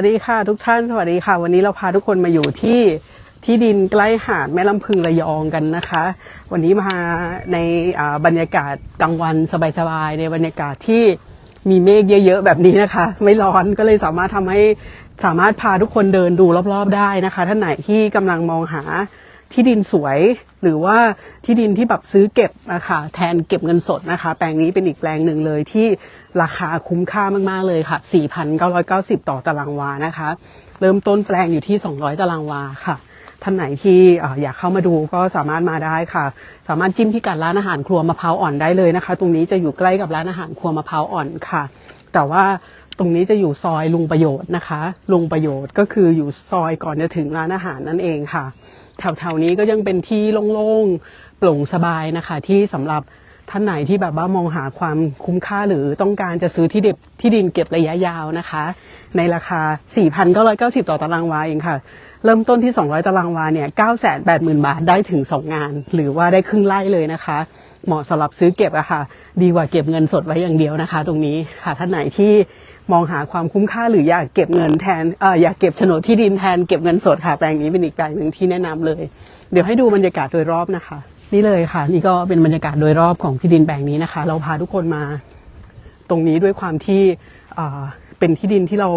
วัสดีค่ะ ทุกท่านสวัสดีค่ะ วันนี้เราพาทุกคนมาอยู่ที่ที่ดินใกล้หาดแม่ลำพึงระยองกันนะคะ วันนี้มาในอ่าบรรยากาศกลางวันสบายๆในบรรยากาศที่มีเมฆเยอะๆแบบนี้นะคะ ไม่ร้อนก็เลยสามารถทำให้สามารถพาทุกคนเดินดูรอบๆได้นะคะ ท่านไหนที่กำลังมองหา ที่ดินสวย หรือว่าที่ดินที่แบบซื้อเก็บนะคะแทนเก็บเงินสดนะคะ แปลงนี้เป็นอีกแปลงหนึ่งเลยที่ราคาคุ้มค่ามาก ๆ เลยค่ะ 4,990 ต่อตารางวานะคะ เริ่มต้นแปลงอยู่ที่ 200 ตารางวาค่ะท่านไหนที่เอ่ออยากเข้ามาดูก็สามารถมาได้ค่ะ สามารถจิ้มพิกัดร้านอาหารครัวมะพร้าวอ่อนได้เลยนะคะ ตรงนี้จะอยู่ใกล้กับร้านอาหารครัวมะพร้าวอ่อนค่ะ แต่ว่าตรงนี้จะอยู่ซอยลุงประโยชน์นะคะ ลุงประโยชน์ก็คืออยู่ซอยก่อนจะถึงร้านอาหารนั่นเองค่ะ แถวๆนี้ก็ยังเป็นที่โล่งๆโปร่งสบายนะคะ ที่สำหรับ ท่านไหนที่แบบว่ามองหาความคุ้มค่าหรือต้องการจะซื้อที่ด็บที่ดินเก็บระยะยาวนะคะ ในราคา 4,990 ต่อตารางวาเองค่ะ เริ่มต้นที่ 200 ตารางวาเนี่ย980,000 บาทได้ถึง 2 งาน หรือว่าได้ครึ่งไร่เลยนะคะ เหมาะสำหรับซื้อเก็บอะค่ะ ดีกว่าเก็บเงินสดไว้อย่างเดียวนะคะ ตรงนี้ค่ะท่านไหนที่มองหาความคุ้มค่าหรืออยากเก็บเงินแทนอออยากเก็บโฉนดที่ดินแทนเก็บเงินสดค่ะแปลงนี้เป็นอีกแปลงหนึ่งที่แนะนำเลย เดี๋ยวให้ดูบรรยากาศโดยรอบนะคะ นี่เลยค่ะ นี่ก็เป็นบรรยากาศโดยรอบของที่ดินแปลงนี้นะคะ เราพาทุกคนมา ตรงนี้ด้วยความที่เป็นที่ดินที่เรา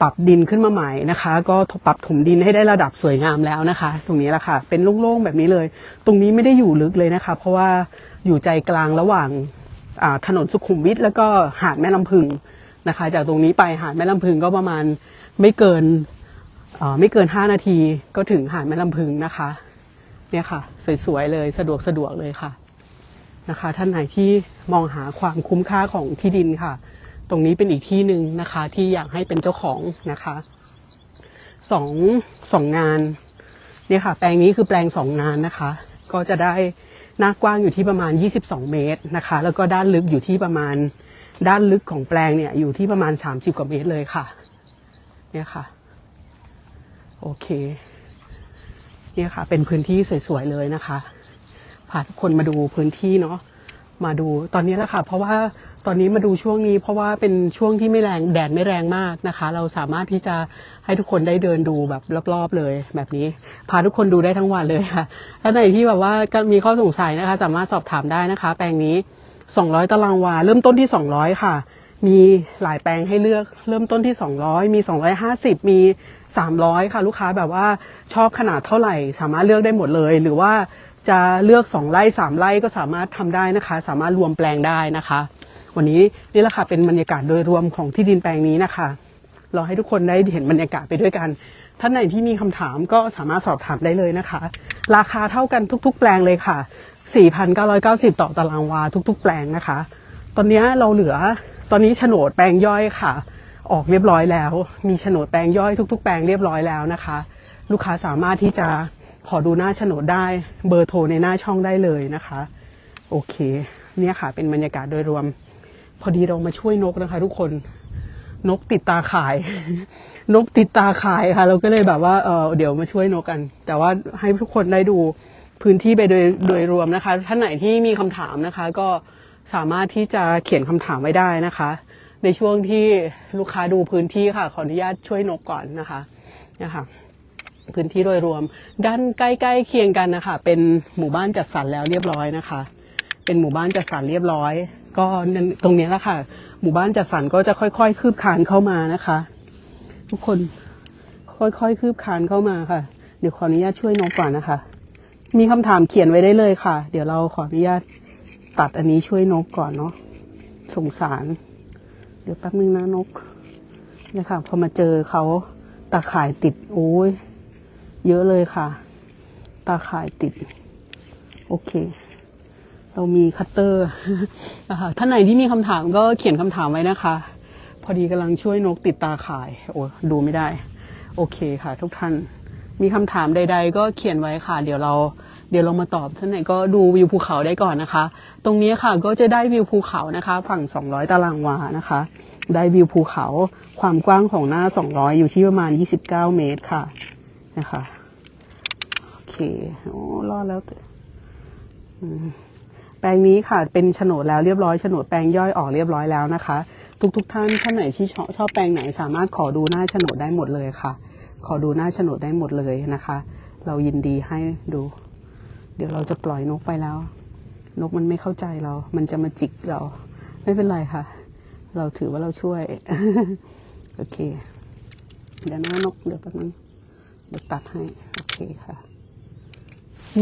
ปรับดินขึ้นมาใหม่นะคะ ก็ปรับถมดินให้ได้ระดับสวยงามแล้วนะคะ ตรงนี้แหละค่ะ เป็นโล่งๆแบบนี้เลย ตรงนี้ไม่ได้อยู่ลึกเลยนะคะ เพราะว่าอยู่ใจกลางระหว่างถนนสุขุมวิทแล้วก็หาดแม่ลำพึงนะคะ จากตรงนี้ไปหาดแม่ลำพึงก็ประมาณไม่เกินไม่เกินห้านาทีก็ถึงหาดแม่ลำพึงนะคะ เนี่ยค่ะ สวยๆเลยสะดวกสะดวกเลยค่ะนะคะ ท่านไหนที่มองหาความคุ้มค่าของที่ดินค่ะ ตรงนี้เป็นอีกที่หนึ่งนะคะ ที่อยากให้เป็นเจ้าของนะคะสองสองงานเนี่ยค่ะ แปลงนี้คือแปลงสองงานนะคะ ก็จะได้หน้ากว้างอยู่ที่ประมาณ 22 เมตรนะคะ แล้วก็ด้านลึกอยู่ที่ประมาณด้านลึกของแปลงเนี่ยอยู่ที่ประมาณ 30 กว่าเมตรเลยค่ะ เนี่ยค่ะ โอเค เนี่ยค่ะ เป็นพื้นที่สวยๆเลยนะคะพาทุกคนมาดูพื้นที่เนาะมาดูตอนนี้แหละค่ะ เพราะว่าตอนนี้มาดูช่วงนี้ เพราะว่าเป็นช่วงที่ไม่แรงแดดไม่แรงมากนะคะ เราสามารถที่จะให้ทุกคนได้เดินดูแบบรอบๆเลย แบบนี้พาทุกคนดูได้ทั้งวันเลยค่ะถ้าไหนที่แบบว่าก็มีข้อสงสัยนะคะ สามารถสอบถามได้นะคะ แปลงนี้ 200 ตารางวาเริ่มต้นที่ 200 ค่ะ มีหลายแปลงให้เลือกเริ่มต้นที่ 200 มี 250 มี 300 ค่ะลูกค้าแบบว่าชอบขนาดเท่าไหร่ สามารถเลือกได้หมดเลย หรือว่าจะเลือก 2 ไร่ 3 ไร่ก็สามารถทำได้นะคะ สามารถรวมแปลงได้นะคะ วันนี้นี่แหละค่ะเป็นบรรยากาศโดยรวมของที่ดินแปลงนี้นะคะเราให้ทุกคนได้เห็นบรรยากาศไปด้วยกัน ท่านไหนที่มีคำถามก็สามารถสอบถามได้เลยนะคะ ราคาเท่ากันทุก ๆ แปลงเลยค่ะ 4,990 ต่อตารางวาทุก ๆ แปลงนะคะ ตอนนี้เราเหลือ ตอนนี้โฉนดแปลงย่อยค่ะ ออกเรียบร้อยแล้ว มีโฉนดแปลงย่อยทุก ๆ แปลงเรียบร้อยแล้วนะคะ ลูกค้าสามารถที่จะขอดูหน้าโฉนดได้เบอร์โทรในหน้าช่องได้เลยนะคะ โอเค เนี่ยค่ะ เป็นบรรยากาศโดยรวม พอดีเรามาช่วยนกนะคะ ทุกคนนกติดตาขาย นกติดตาขายค่ะ เราก็เลยแบบว่าเออเดี๋ยวมาช่วยนกกัน แต่ว่าให้ทุกคนได้ดูพื้นที่ไปโดยโดยรวมนะคะท่านไหนที่มีคำถามนะคะ ก็ สามารถที่จะเขียนคำถามไว้ได้นะคะ ในช่วงที่ลูกค้าดูพื้นที่ค่ะ ขออนุญาตช่วยนกก่อนนะคะเนี่ยค่ะพื้นที่โดยรวม ด้านใกล้ๆเคียงกันนะคะเป็นหมู่บ้านจัดสรรแล้วเรียบร้อยนะคะ เป็นหมู่บ้านจัดสรรเรียบร้อย ก็ตรงนี้แหละค่ะ หมู่บ้านจัดสรรก็จะค่อยๆ คืบคานเข้ามานะคะ ทุกคนค่อยๆ คืบคานเข้ามาค่ะ เดี๋ยวขออนุญาตช่วยนกก่อนนะคะ มีคำถามเขียนไว้ได้เลยค่ะ เดี๋ยวเราขออนุญาต ตัดอันนี้ช่วยนกก่อนเนาะสงสาร เดี๋ยวแป๊บนึงนะนกเนี่ยค่ะ พอมาเจอเขาตาข่ายติด โอ้ย เยอะเลยค่ะ ตาข่ายติด โอเค เรามีคัตเตอร์นะคะท่านไหนที่มีคำถามก็เขียนคำถามไว้นะคะ พอดีกำลังช่วยนกติดตาข่าย โอ้ดูไม่ได้ โอเคค่ะ ทุกท่าน มีคำถามใด ๆ ก็เขียนไว้ค่ะ เดี๋ยวเรา เดี๋ยวเรามาตอบท่านไหนก็ดูวิวภูเขาได้ก่อนนะคะ ตรงนี้ค่ะก็จะได้วิวภูเขานะคะ ฝั่ง 200 ตารางวานะคะ ได้วิวภูเขาความกว้างของหน้า 200 อยู่ที่ประมาณ 29 เมตรค่ะนะคะโอเคโอ้รอดแล้วแต่แปลงนี้ค่ะเป็นโฉนดแล้วเรียบร้อยโฉนดแปลงย่อยออกเรียบร้อยแล้วนะคะ ทุกๆทท่านท่านไหนที่ชอบชอบแปลงไหนสามารถขอดูหน้าโฉนดได้หมดเลยค่ะ ขอดูหน้าโฉนดได้หมดเลยนะคะ เรายินดีให้ดู ดี๋ยวเราจะปล่อยนกไปแล้ว นกมันไม่เข้าใจเรา มันจะมาจิกเรา ไม่เป็นไรค่ะ เราถือว่าเราช่วย โอเค เดี๋ยวนะนกเดี๋ยวแป๊บนึงเดี๋ยวตัดให้ โอเคค่ะ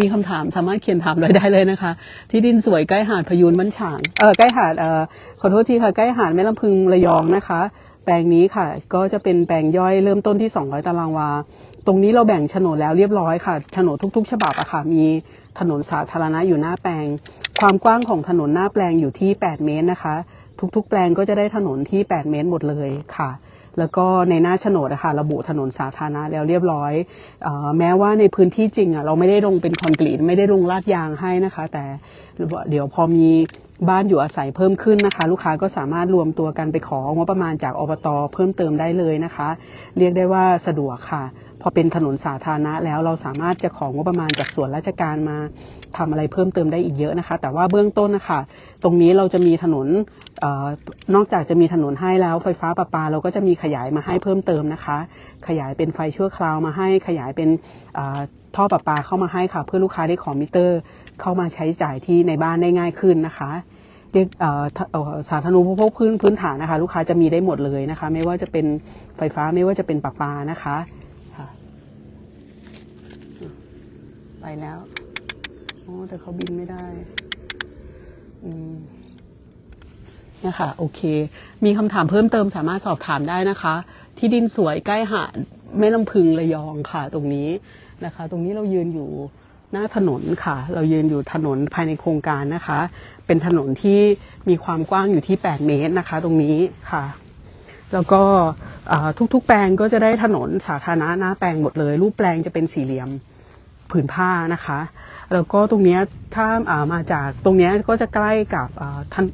มีคำถามสามารถเขียนถามเลยได้เลยนะคะ ที่ดินสวยใกล้หาดพยูนบ้านฉางเออใกล้หาดเออขอโทษทีค่ะ ใกล้หาดแม่ลำพึงระยองนะคะ ลงนี้ค่ะ ก็จะเป็นแปลงย่อยเริ่มต้นที่ 200 ตารางวา ตรงนี้เราแบ่งโฉนดแล้วเรียบร้อยค่ะโฉนดทุก ๆ ฉบับอะค่ะ มีถนนสาธารณะอยู่หน้าแปลง ความกว้างของถนนหน้าแปลงอยู่ที่ 8 เมตรนะคะ ทุก ๆ แปลงก็จะได้ถนนที่ 8 เมตรหมดเลยค่ะแล้วก็ในหน้าโฉนดอะค่ะระบุถนนสาธารณะแล้วเรียบร้อยออแม้ว่าในพื้นที่จริงอะเราไม่ได้ลงเป็นคอนกรีตไม่ได้ลงลาดยางให้นะคะ แต่ เดี๋ยวพอมีบ้านอยู่อาศัยเพิ่มขึ้นนะคะ ลูกค้าก็สามารถรวมตัวกันไปของบประมาณจากอบตเพิ่มเติมได้เลยนะคะ เรียกได้ว่าสะดวกค่ะ พอเป็นถนนสาธารณะแล้วเราสามารถจะของงบประมาณจากส่วนราชการมาทำอะไรเพิ่มเติมได้อีกเยอะนะคะ แต่ว่าเบื้องต้นนะคะ ตรงนี้เราจะมีถนนออนอกจากจะมีถนนให้แล้วไฟฟ้าประปาเราก็จะมีขยายมาให้เพิ่มเติมนะคะ ขยายเป็นไฟชั่วคราวมาให้ขยายเป็นท่อประปาเข้ามาให้ค่ะ เพื่อลูกค้าได้ขอมิเตอร์ เข้ามาใช้จ่ายที่ในบ้านได้ง่ายขึ้นนะคะเรียกสาธารณูปโภคพื้นพื้นฐานนะคะ ลูกค้าจะมีได้หมดเลยนะคะ ไม่ว่าจะเป็นไฟฟ้าไม่ว่าจะเป็นประปานะคะไปแล้วโอ้แต่เขาบินไม่ได้เนี่ยค่ะโอเค มีคำถามเพิ่มเติมสามารถสอบถามได้นะคะ ที่ดินสวยใกล้หาดแม่ลำพึงระยองค่ะ ตรงนี้นะคะ ตรงนี้เรายืนอยู่ หน้าถนนค่ะ เรายืนอยู่ถนนภายในโครงการนะคะ เป็นถนนที่มีความกว้างอยู่ที่ 8 เมตรนะคะ ตรงนี้ค่ะ แล้วก็ทุกๆ แปลงก็จะได้ถนนสาธารณะหน้าแปลงหมดเลย รูปแปลงจะเป็นสี่เหลี่ยมผืนผ้านะคะ แล้วก็ตรงนี้ถ้ามาจากตรงนี้ก็จะใกล้กับท่าน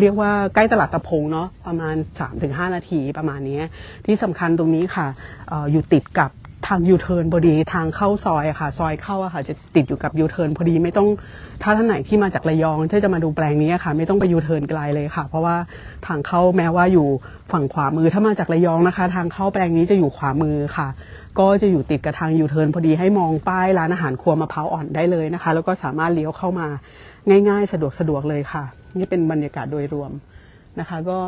เรียกว่าใกล้ตลาดตะพงเนาะประมาณ 3-5 นาทีประมาณนี้ที่สำคัญตรงนี้ค่ะออยู่ติดกับ ทางยูเทิร์นพอดีทางเข้าซอยอะค่ะ ซอยเข้าอะค่ะ จะติดอยู่กับยูเทิร์นพอดีไม่ต้องถ้าท่านไหนที่มาจากระยองที่จะมาดูแปลงนี้ค่ะ ไม่ต้องไปยูเทิร์นไกลเลยค่ะ เพราะว่าทางเข้าแม้ว่าอยู่ฝั่งขวามือถ้ามาจากระยองนะคะ ทางเข้าแปลงนี้จะอยู่ขวามือค่ะ ก็จะอยู่ติดกับทางยูเทิร์นพอดีให้มองป้ายร้านอาหารครัวมะพร้าวอ่อนได้เลยนะคะ แล้วก็สามารถเลี้ยวเข้ามาง่ายๆ สะดวกสะดวกเลยค่ะ นี่เป็นบรรยากาศโดยรวมนะคะ ก็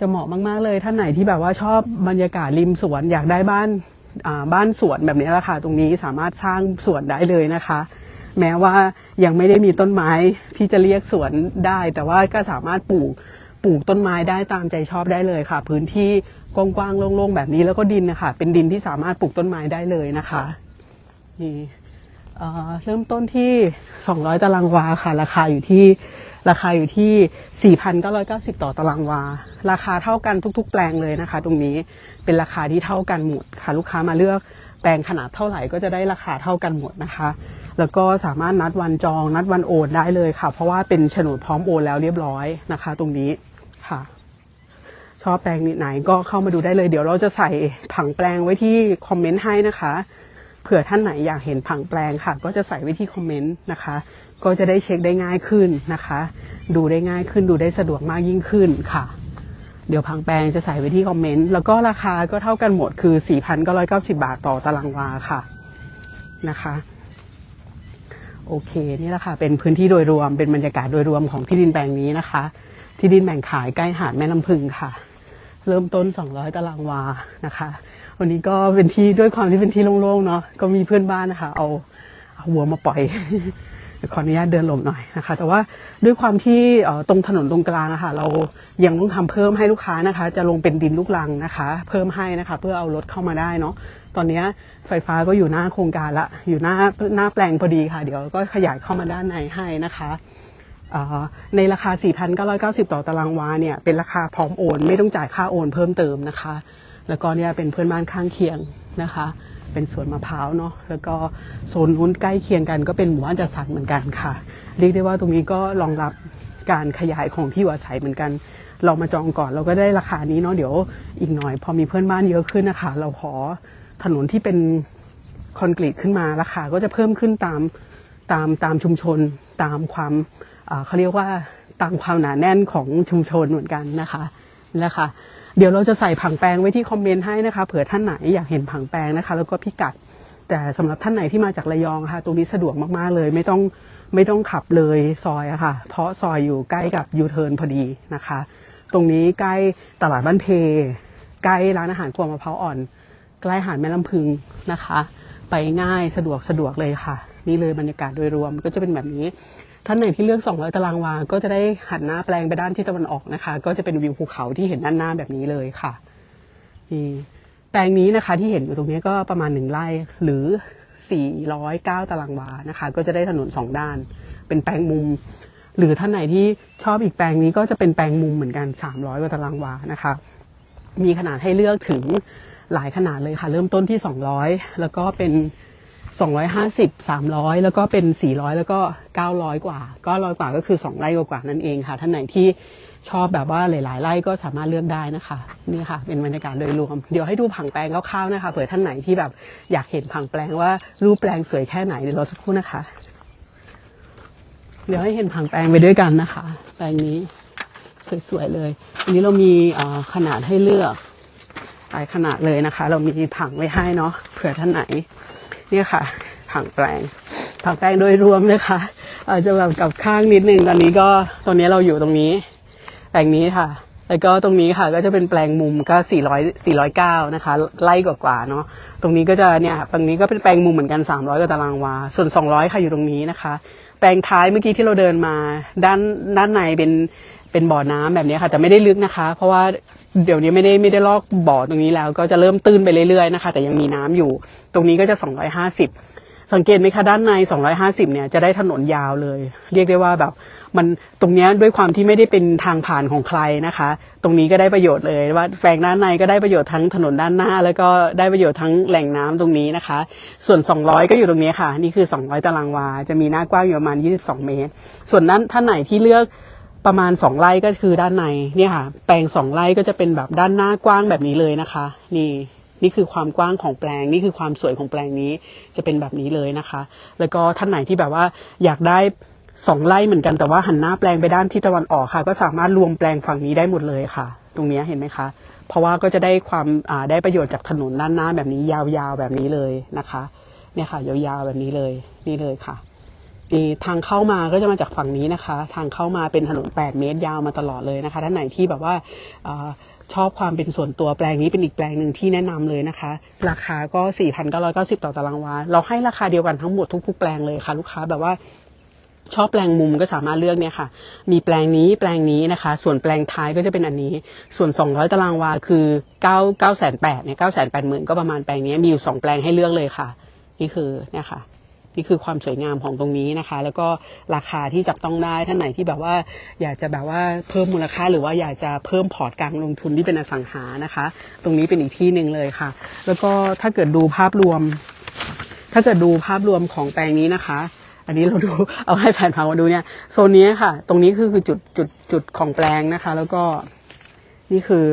จะเหมาะมาก ๆ เลยท่านไหนที่แบบว่าชอบบรรยากาศริมสวนอยากได้บ้าน บ้านสวนแบบนี้แหละค่ะตรงนี้สามารถสร้างสวนได้เลยนะคะ แม้ว่ายังไม่ได้มีต้นไม้ที่จะเรียกสวนได้ แต่ว่าก็สามารถปลูกปลูกต้นไม้ได้ตามใจชอบได้เลยค่ะ พื้นที่กว้างๆโล่งๆแบบนี้แล้วก็ดินนะคะเป็นดินที่สามารถปลูกต้นไม้ได้เลยนะคะนี่เริ่มต้นที่ 200 ตารางวาค่ะ ราคาอยู่ที่ ราคาอยู่ที่ 4,990 ต่อตารางวา ราคาเท่ากันทุก ๆ แปลงเลยนะคะ ตรงนี้เป็นราคาที่เท่ากันหมดค่ะ ลูกค้ามาเลือกแปลงขนาดเท่าไหร่ก็จะได้ราคาเท่ากันหมดนะคะ แล้วก็สามารถนัดวันจองนัดวันโอนได้เลยค่ะ เพราะว่าเป็นโฉนดพร้อมโอนแล้วเรียบร้อยนะคะ ตรงนี้ค่ะ ชอบแปลงไหนก็เข้ามาดูได้เลย เดี๋ยวเราจะใส่ผังแปลงไว้ที่คอมเมนต์ให้นะคะ เผื่อท่านไหนอยากเห็นผังแปลงค่ะ ก็จะใส่ไว้ที่คอมเมนต์นะคะ ก็จะได้เช็คได้ง่ายขึ้นนะคะ ดูได้ง่ายขึ้นดูได้สะดวกมากยิ่งขึ้นค่ะ เดี๋ยวพังแปลงจะใส่ไว้ที่คอมเมนต์ แล้วก็ราคาก็เท่ากันหมดคือ 4,990 บาทต่อตารางวาค่ะนะคะโอเคนี่แหละค่ะเป็นพื้นที่โดยรวมเป็นบรรยากาศโดยรวมของที่ดินแปลงนี้นะคะ ที่ดินแบ่งขายใกล้หาดแม่ลำพึงค่ะ เริ่มต้น 200 ตารางวานะคะ วันนี้ก็เป็นที่ด้วยความที่เป็นที่โล่งๆเนาะก็มีเพื่อนบ้านนะคะ เอาเอาวัวมาปล่อย ขออนุญาตเดินหลบหน่อยนะคะ แต่ว่าด้วยความที่ตรงถนนตรงกลางนะคะเรายังต้องทำเพิ่มให้ลูกค้านะคะ จะลงเป็นดินลูกลังนะคะ เพิ่มให้นะคะ เพื่อเอารถเข้ามาได้เนาะตอนนี้ไฟฟ้าก็อยู่หน้าโครงการละ อยู่หน้าหน้าแปลงพอดีค่ะ เดี๋ยวก็ขยายเข้ามาด้านในให้นะคะในราคา 4,990 ต่อตารางวาเนี่ยเป็นราคาพร้อมโอน ไม่ต้องจ่ายค่าโอนเพิ่มเติมนะคะ แล้วก็เนี่ยเป็นเพื่อนบ้านข้างเคียงนะคะ เป็นสวนมะพร้าวเนาะแล้วก็โซนนู้นใกล้เคียงกันก็เป็นหมู่บ้านจัดสรรเหมือนกันค่ะ เรียกได้ว่าตรงนี้ก็รองรับการขยายของที่อยู่อาศัยเหมือนกัน เรามาจองก่อนเราก็ได้ราคานี้เนาะเดี๋ยวอีกหน่อย พอมีเพื่อนบ้านเยอะขึ้นนะคะเราขอถนนที่เป็นคอนกรีตขึ้นมาราคาก็จะเพิ่มขึ้นตามตามตามชุมชนตามความเขาเรียกว่าตามความหนาแน่นของชุมชนเหมือนกันนะคะนะคะ เดี๋ยวเราจะใส่ผังแปลงไว้ที่คอมเมนต์ให้นะคะ เผื่อท่านไหนอยากเห็นผังแปลงนะคะ แล้วก็พิกัด แต่สำหรับท่านไหนที่มาจากระยองค่ะ ตรงนี้สะดวกมากๆเลย ไม่ต้องไม่ต้องขับเลยซอยอะค่ะ เพราะซอยอยู่ใกล้กับยูเทิร์นพอดีนะคะ ตรงนี้ใกล้ตลาดบ้านเพ ใกล้ร้านอาหารครัวมะพร้าวอ่อน ใกล้หาดแม่ลำพึงนะคะ ไปง่ายสะดวกสะดวกเลยค่ะ นี่เลยบรรยากาศโดยรวมก็จะเป็นแบบนี้ ท่านไหนที่เลือก 200 ตารางวา ก็จะได้หันหน้าแปลงไปด้านที่ตะวันออกนะคะ ก็จะเป็นวิวภูเขาที่เห็นด้านหน้าแบบนี้เลยค่ะนี่แปลงนี้นะคะที่เห็นอยู่ตรงนี้ก็ประมาณหนึ่งไร่หรือ 409 ตารางวานะคะ ก็จะได้ถนนสองด้าน เป็นแปลงมุม หรือท่านไหนที่ชอบอีกแปลงนี้ก็จะเป็นแปลงมุมเหมือนกัน 300 กว่าตารางวานะคะ มีขนาดให้เลือกถึงหลายขนาดเลยค่ะ เริ่มต้นที่ 200 แล้วก็เป็น 250 300 แล้วก็เป็น 400 แล้วก็ 900 กว่า ก็ร้อยกว่าก็คือ 2 ไร่กว่านั่นเองค่ะ ท่านไหนที่ชอบแบบว่าหลายๆไร่ก็สามารถเลือกได้นะคะ นี่ค่ะ เป็นบรรยากาศโดยรวม เดี๋ยวให้ดูผังแปลงคร่าวๆนะคะเผื่อท่านไหนที่แบบอยากเห็นผังแปลงว่ารูปแปลงสวยแค่ไหนเดี๋ยวรอสักครู่นะคะ เดี๋ยวให้เห็นผังแปลงไปด้วยกันนะคะ แปลงนี้สวยๆเลยอันนี้เรามีขนาดให้เลือกหลายขนาดเลยนะคะ เรามีผังไว้ให้เนาะเผื่อท่านไหน เนี่ยค่ะผังแปลงผังแปลงโดยรวมนะคะ อาจจะแบบกับข้างนิดนึงตอนนี้ก็ตรงนี้เราอยู่ตรงนี้ แปลงนี้ค่ะ แล้วก็ตรงนี้ค่ะก็จะเป็นแปลงมุมก็ 400 409 นะคะ ไล่กว่าๆเนาะตรงนี้ก็จะเนี่ยตรงนี้ก็เป็นแปลงมุมเหมือนกัน 300กว่าตารางวา ส่วน 200 ค่ะอยู่ตรงนี้นะคะ แปลงท้ายเมื่อกี้ที่เราเดินมา ด้านด้านในเป็นเป็นบ่อน้ำแบบนี้ค่ะ แต่ไม่ได้ลึกนะคะ เพราะว่า เดี๋ยวนี้ไม่ได้ไม่ได้ลอกบ่อตรงนี้แล้ว ก็จะเริ่มตื้นไปเรื่อยๆนะคะ แต่ยังมีน้ำอยู่ ตรงนี้ก็จะ 250 สังเกตไหมคะด้านใน 250 เนี่ยจะได้ถนนยาวเลย เรียกได้ว่าแบบมันตรงนี้ด้วยความที่ไม่ได้เป็นทางผ่านของใครนะคะ ตรงนี้ก็ได้ประโยชน์เลยว่าแฝงด้านในก็ได้ประโยชน์ทั้งถนนด้านหน้า แล้วก็ได้ประโยชน์ทั้งแหล่งน้ำตรงนี้นะคะ ส่วน 200 ก็อยู่ตรงนี้ค่ะ นี่คือ 200 ตารางวา จะมีหน้ากว้างอยู่ประมาณ 22 เมตร ส่วนนั้นท่านไหนที่เลือก ประมาณ2ไร่ก็คือด้านในเนี่ยค่ะ แปลง2ไร่ก็จะเป็นแบบด้านหน้ากว้างแบบนี้เลยนะคะ นี่นี่คือความกว้างของแปลง นี่คือความสวยของแปลงนี้จะเป็นแบบนี้เลยนะคะ แล้วก็ท่านไหนที่แบบว่าอยากได้สองไร่เหมือนกันแต่ว่าหันหน้าแปลงไปด้านทิศตะวันออกค่ะ ก็สามารถรวมแปลงฝั่งนี้ได้หมดเลยค่ะ ตรงนี้เห็นไหมคะ เพราะว่าก็จะได้ความได้ประโยชน์จากถนนด้านหน้าแบบนี้ยาวๆแบบนี้เลยนะคะ เนี่ยค่ะยาวๆแบบนี้เลยนี่เลยค่ะ นี่ทางเข้ามาก็จะมาจากฝั่งนี้นะคะ ทางเข้ามาเป็นถนน 8 เมตรยาวมาตลอดเลยนะคะ ท่านไหนที่แบบว่าชอบความเป็นส่วนตัวแปลงนี้เป็นอีกแปลงหนึ่งที่แนะนำเลยนะคะ ราคาก็ 4,990 ต่อตารางวา เราให้ราคาเดียวกันทั้งหมดทุกๆแปลงเลยค่ะ ลูกค้าแบบว่าชอบแปลงมุมก็สามารถเลือกเนี่ยค่ะ มีแปลงนี้แปลงนี้นะคะ ส่วนแปลงท้ายก็จะเป็นอันนี้ ส่วน 200 ตารางวาคือ 9 9 8 0 0เนี่ย9 8 0 0 0 0ก็ประมาณแปลงนี้มีอยู่สองแปลงให้เลือกเลยค่ะ นี่คือเนี่ยค่ะ นี่คือความสวยงามของตรงนี้นะคะ แล้วก็ราคาที่จับต้องได้ท่านไหนที่แบบว่าอยากจะแบบว่าเพิ่มมูลค่า หรือว่าอยากจะเพิ่มพอร์ตการลงทุนที่เป็นอสังหานะคะ ตรงนี้เป็นอีกที่หนึ่งเลยค่ะ แล้วก็ถ้าเกิดดูภาพรวม ถ้าเกิดดูภาพรวมของแปลงนี้นะคะอันนี้เราดูเอาให้แผนผังมาดูเนี่ยโซนนี้ค่ะ ตรงนี้คือคือจุดจุดจุดของแปลงนะคะ แล้วก็นี่คือ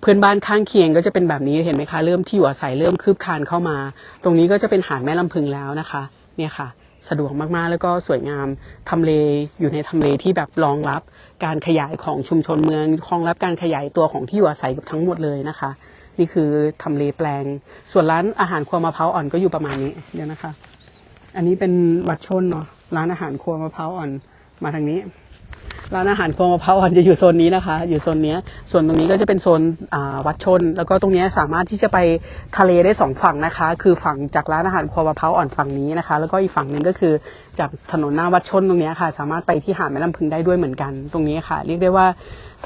เพื่อนบ้านข้างเคียงก็จะเป็นแบบนี้เห็นไหมคะ เริ่มที่อยู่อาศัยเริ่มคืบคานเข้ามา ตรงนี้ก็จะเป็นหาดแม่ลำพึงแล้วนะคะ เนี่ยค่ะ สะดวกมากๆแล้วก็สวยงามทำเลอยู่ในทำเลที่แบบรองรับการขยายของชุมชนเมืองรองรับการขยายตัวของที่อยู่อาศัยกับทั้งหมดเลยนะคะ นี่คือทำเลแปลง ส่วนร้านอาหารครัวมะพร้าวอ่อนก็อยู่ประมาณนี้เดี๋ยวนะคะ อันนี้เป็นวัดชนเนาะร้านอาหารครัวมะพร้าวอ่อนมาทางนี้ ร้านอาหารครัวมะพร้าวอ่อนจะอยู่โซนนี้นะคะ อยู่โซนนี้ส่วนตรงนี้ก็จะเป็นโซนวัดชน แล้วก็ตรงนี้สามารถที่จะไปทะเลได้สองฝั่งนะคะ คือฝั่งจากร้านอาหารครัวมะพร้าวอ่อนฝั่งนี้นะคะ แล้วก็อีกฝั่งหนึ่งก็คือจากถนนหน้าวัดชนตรงนี้ค่ะ สามารถไปที่หาดแม่ลำพึงได้ด้วยเหมือนกัน ตรงนี้ค่ะ เรียกได้ว่า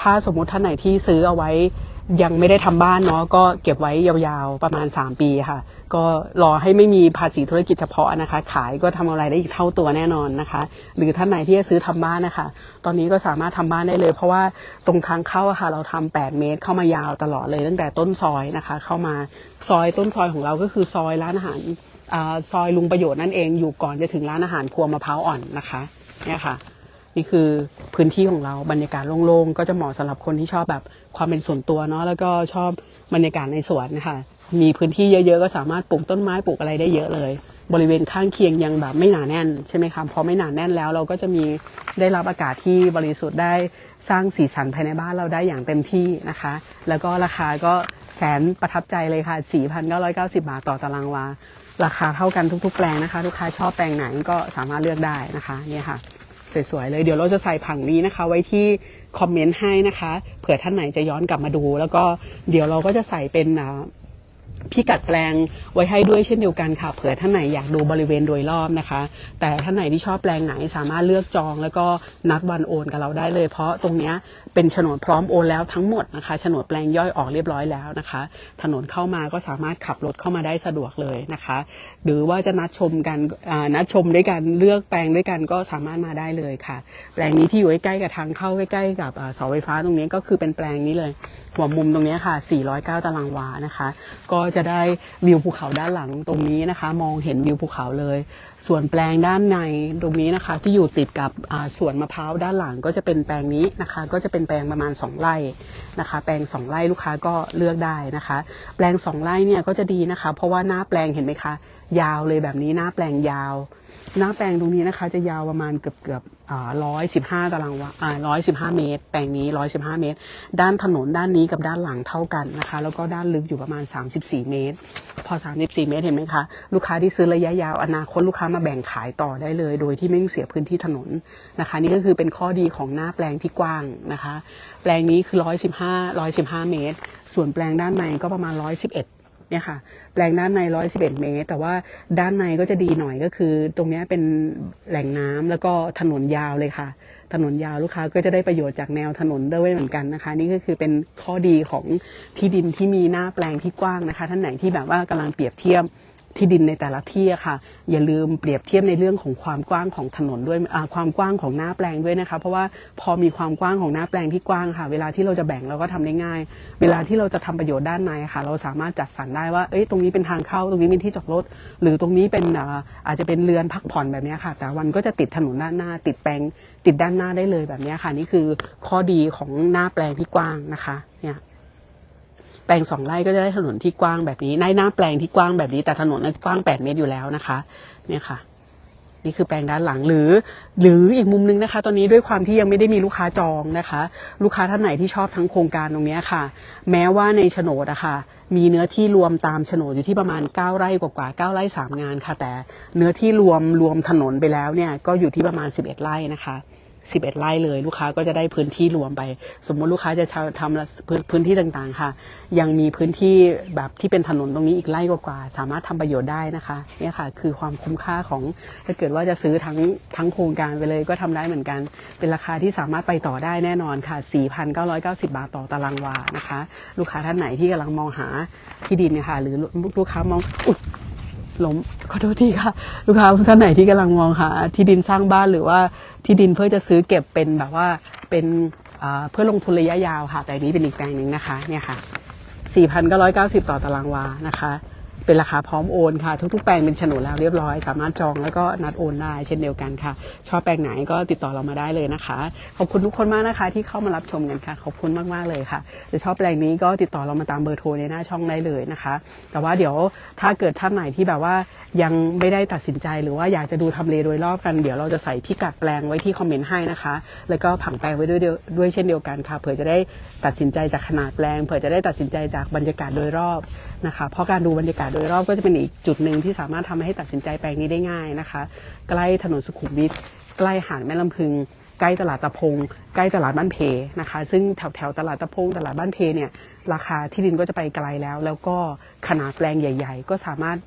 ถ้าสมมุติท่านไหนที่ซื้อเอาไว้ ยังไม่ได้ทำบ้านเนาะก็เก็บไว้ยาวๆประมาณ 3 ปีค่ะ ก็รอให้ไม่มีภาษีธุรกิจเฉพาะนะคะ ขายก็ทำอะไรได้อีกเท่าตัวแน่นอนนะคะ หรือท่านไหนที่จะซื้อทำบ้านนะคะ ตอนนี้ก็สามารถทำบ้านได้เลย เพราะว่าตรงทางเข้าค่ะ เราทำ8เมตรเข้ามายาวตลอดเลยตั้งแต่ต้นซอยนะคะ เข้ามาซอยต้นซอยของเราก็คือซอยร้านอาหารอซอยลุงประโยชน์นั่นเองอยู่ก่อนจะถึงร้านอาหารครัวมะพร้าวอ่อนนะคะเนี่ยค่ะ นี่คือพื้นที่ของเราบรรยากาศโล่งๆ ก็จะเหมาะสำหรับคนที่ชอบแบบความเป็นส่วนตัวเนาะแล้วก็ชอบบรรยากาศในสวนนะคะมีพื้นที่เยอะๆ ก็สามารถปลูกต้นไม้ปลูกอะไรได้เยอะเลย บริเวณข้างเคียงยังแบบไม่หนาแน่นใช่ไหมคะพอไม่หนาแน่นแล้วเราก็จะมีได้รับอากาศที่บริสุทธิ์ได้สร้างสีสันภายในบ้านเราได้อย่างเต็มที่นะคะ แล้วก็ราคาก็แสนประทับใจเลยค่ะ 4,990 บาทต่อตารางวา ราคาเท่ากันทุกๆ แปลงนะคะ ลูกค้าชอบแปลงไหนก็สามารถเลือกได้นะคะเนี่ยค่ะ สวยๆเลย เดี๋ยวเราจะใส่ผังนี้นะคะ ไว้ที่คอมเมนต์ให้นะคะ เผื่อท่านไหนจะย้อนกลับมาดู แล้วก็เดี๋ยวเราก็จะใส่เป็นอ่า พิกัดแปลงไว้ให้ด้วยเช่นเดียวกันค่ะเผื่อท่านไหนอยากดูบริเวณโดยรอบนะคะ แต่ท่านไหนที่ชอบแปลงไหนสามารถเลือกจอง แล้วก็นัดวันโอนกับเราได้เลย เพราะตรงนี้เป็นโฉนดพร้อมโอนแล้วทั้งหมดนะคะโฉนดแปลงย่อยออกเรียบร้อยแล้วนะคะ ถนนเข้ามาก็สามารถขับรถเข้ามาได้สะดวกเลยนะคะ หรือว่าจะนัดชมกันนัดชมด้วยกันเลือกแปลงด้วยกันก็สามารถมาได้เลยค่ะ แปลงนี้ที่อยู่ใกล้กับทางเข้าใกล้ๆกับเสาไฟฟ้าตรงนี้ก็คือเป็นแปลงนี้เลย หัวมุมตรงนี้ค่ะ 409 ตารางวานะคะ ก็จะได้วิวภูเขาด้านหลังตรงนี้นะคะ มองเห็นวิวภูเขาเลย ส่วนแปลงด้านในตรงนี้นะคะ ที่อยู่ติดกับสวนมะพร้าวด้านหลังก็จะเป็นแปลงนี้นะคะ ก็จะเป็นแปลงประมาณ 2ไร่นะคะ แปลง 2ไร่ลูกค้าก็เลือกได้นะคะ แปลง 2ไร่เนี่ยก็จะดีนะคะ เพราะว่าหน้าแปลงเห็นไหมคะ ยาวเลยแบบนี้หน้าแปลงยาว หน้าแปลงตรงนี้นะคะ จะยาวประมาณเกือบเกือบร้อยสิบห้าตารางวาอ่าร้อยสิบห้าเมตร แปลงนี้ร้อยสิบห้าเมตร ด้านถนนด้านนี้กับด้านหลังเท่ากันนะคะ แล้วก็ด้านลึกอยู่ประมาณ34เมตร พอ34เมตรเห็นไหมคะ ลูกค้าที่ซื้อระยะยาวอนาคตลูกค้ามาแบ่งขายต่อได้เลย โดยที่ไม่ต้องเสียพื้นที่ถนนนะคะ นี่ก็คือเป็นข้อดีของหน้าแปลงที่กว้างนะคะ แปลงนี้คือ115 115เมตร ส่วนแปลงด้านในก็ประมาณ111เอ็ด นี่ยค่ะแปลงด้านใน 111 เมตร แต่ว่าด้านในก็จะดีหน่อยก็คือ ตรงนี้เป็นแหล่งน้ำแล้วก็ถนนยาวเลยค่ะ ถนนยาวลูกค้าก็จะได้ประโยชน์จากแนวถนนด้วยเหมือนกันนะคะ นี่ก็คือเป็นข้อดีของที่ดินที่มีหน้าแปลงที่กว้างนะคะ ท่านไหนที่แบบว่ากำลังเปรียบเทียบ ที่ดินในแต่ละที่อะค่ะ อย่าลืมเปรียบเทียบในเรื่องของความกว้างของถนนด้วยความกว้างของหน้าแปลงด้วยนะคะ เพราะว่าพอมีความกว้างของหน้าแปลงที่กว้างค่ะ เวลาที่เราจะแบ่งเราก็ทำได้ง่าย เวลาที่เราจะทำประโยชน์ด้านในค่ะ เราสามารถจัดสรรได้ว่าเอ้ยตรงนี้เป็นทางเข้าตรงนี้เป็นที่จอดรถหรือตรงนี้เป็นอาจจะเป็นเรือนพักผ่อนแบบนี้ค่ะ แต่วันก็จะติดถนนด้านหน้า ติดแปลงติดด้านหน้าได้เลยแบบนี้ค่ะ นี่คือข้อดีของหน้าแปลงที่กว้างนะคะเนี่ย ลงสองไร่ก็จะได้ถนนที่กว้างแบบนี้ในหน้าแปลงที่กว้างแบบนี้แต่ถนนนั้นกว้าง8เมตรอยู่แล้วนะคะ เนี่ยค่ะ นี่คือแปลงด้านหลังหรือ หรืออีกมุมนึงนะคะ ตอนนี้ด้วยความที่ยังไม่ได้มีลูกค้าจองนะคะ ลูกค้าท่านไหนที่ชอบทั้งโครงการตรงนี้ค่ะ แม้ว่าในโฉนดอะค่ะมีเนื้อที่รวมตามโฉนดอยู่ที่ประมาณ 9 ไร่กว่าๆ9ไร่3งานค่ะ แต่เนื้อที่รวมรวมถนนไปแล้วเนี่ยก็อยู่ที่ประมาณ 11 ไร่นะคะ 11 ไร่เลย ลูกค้าก็จะได้พื้นที่รวมไป สมมติลูกค้าจะทำพื้นพื้นที่ต่างๆค่ะ ยังมีพื้นที่แบบที่เป็นถนนตรงนี้อีกไร่กว่าๆสามารถทำประโยชน์ได้นะคะเนี่ยค่ะ คือความคุ้มค่าของถ้าเกิดว่าจะซื้อทั้งทั้งโครงการไปเลยก็ทำได้เหมือนกัน เป็นราคาที่สามารถไปต่อได้แน่นอนค่ะ 4,990 บาทต่อตารางวานะคะ ลูกค้าท่านไหนที่กำลังมองหาที่ดินเนี่ยค่ะ หรือลูกค้ามองอุ๊ย ล้มขอโทษทีค่ะ ลูกค้าท่านไหนที่กำลังมองหาที่ดินสร้างบ้านหรือว่าที่ดินเพื่อจะซื้อเก็บเป็นแบบว่าเป็นเพื่อลงทุนระยะยาวค่ะ แต่นนี้เป็นอีกแปลงหนึ่งนะคะเนี่ยค่ะ4,990 ต่อตารางวานะคะ เป็นราคาพร้อมโอนค่ะ ทุกๆแปลงเป็นโฉนดแล้วเรียบร้อย สามารถจองแล้วก็นัดโอนได้เช่นเดียวกันค่ะ ชอบแปลงไหนก็ติดต่อเรามาได้เลยนะคะ ขอบคุณทุกคนมากนะคะ ที่เข้ามารับชมกันค่ะ ขอบคุณมากๆเลยค่ะหรือชอบแปลงนี้ก็ติดต่อเรามาตามเบอร์โทรในหน้าช่องได้เลยนะคะ แต่ว่าเดี๋ยวถ้าเกิดท่านไหนที่แบบว่ายังไม่ได้ตัดสินใจหรือว่าอยากจะดูทำเลโดยรอบกันเดี๋ยวเราจะใส่พิกัดแปลงไว้ที่คอมเมนต์ให้นะคะ แล้วก็ผังแปลงไว้ด้วยด้วยเช่นเดียวกันค่ะเผื่อจะได้ตัดสินใจจากขนาดแปลงเผื่อจะได้ตัดสินใจจากบรรยากาศโดยรอบ นะคะเพราะการดูบรรยากาศโดยรอบก็จะเป็นอีกจุดหนึ่งที่สามารถทำให้ตัดสินใจแปลงนี้ได้ง่ายนะคะ ใกล้ถนนสุขุมวิทใกล้หาดแม่ลำพึงใกล้ตลาดตะพง ใกล้ตลาดบ้านเพนะคะ ซึ่งแถวแถวตลาดตะพง ตลาดบ้านเพเนี่ยราคาที่ดินก็จะไปไกลแล้ว แล้วก็ขนาดแปลงใหญ่ ๆ ก็สามารถ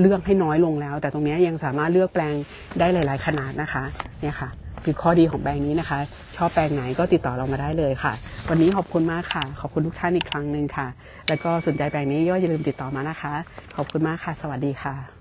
เลือกให้น้อยลงแล้ว แต่ตรงนี้ยังสามารถเลือกแปลงได้หลาย ๆ ขนาดนะคะเนี่ยค่ะ คือข้อดีของแปลงนี้นะคะ ชอบแปลงไหนก็ติดต่อเรามาได้เลยค่ะ วันนี้ขอบคุณมากค่ะ ขอบคุณทุกท่านอีกครั้งหนึ่งค่ะ แล้วก็สนใจแปลงนี้ก็อย่าลืมติดต่อมานะคะ ขอบคุณมากค่ะ สวัสดีค่ะ